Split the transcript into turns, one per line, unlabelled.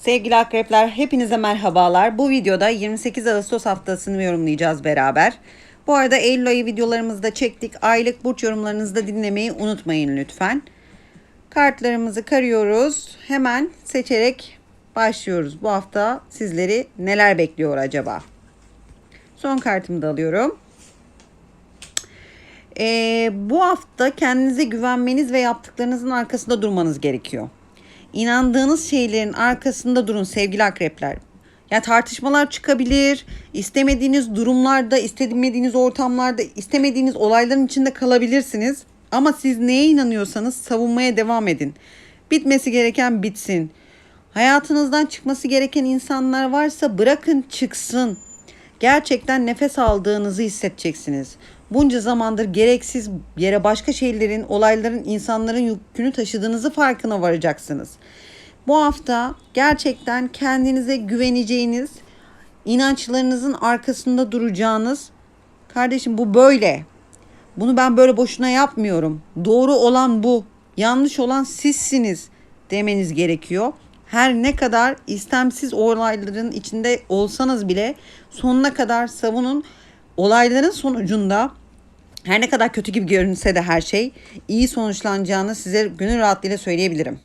Sevgili akrepler hepinize merhabalar. Bu videoda 28 Ağustos haftasını yorumlayacağız beraber. Bu arada Eylül ayı videolarımızı da çektik. Aylık burç yorumlarınızı da dinlemeyi unutmayın lütfen. Kartlarımızı karıyoruz. Hemen seçerek başlıyoruz. Bu hafta sizleri neler bekliyor acaba? Son kartımı da alıyorum. Ee, bu hafta kendinize güvenmeniz ve yaptıklarınızın arkasında durmanız gerekiyor. İnandığınız şeylerin arkasında durun sevgili akrepler. Ya tartışmalar çıkabilir, istemediğiniz durumlarda, istemediğiniz ortamlarda, istemediğiniz olayların içinde kalabilirsiniz. Ama siz neye inanıyorsanız savunmaya devam edin. Bitmesi gereken bitsin. Hayatınızdan çıkması gereken insanlar varsa bırakın çıksın gerçekten nefes aldığınızı hissedeceksiniz. Bunca zamandır gereksiz yere başka şeylerin, olayların, insanların yükünü taşıdığınızı farkına varacaksınız. Bu hafta gerçekten kendinize güveneceğiniz, inançlarınızın arkasında duracağınız, kardeşim bu böyle. Bunu ben böyle boşuna yapmıyorum. Doğru olan bu. Yanlış olan sizsiniz demeniz gerekiyor. Her ne kadar istemsiz olayların içinde olsanız bile sonuna kadar savunun. Olayların sonucunda her ne kadar kötü gibi görünse de her şey iyi sonuçlanacağını size gönül rahatlığıyla söyleyebilirim.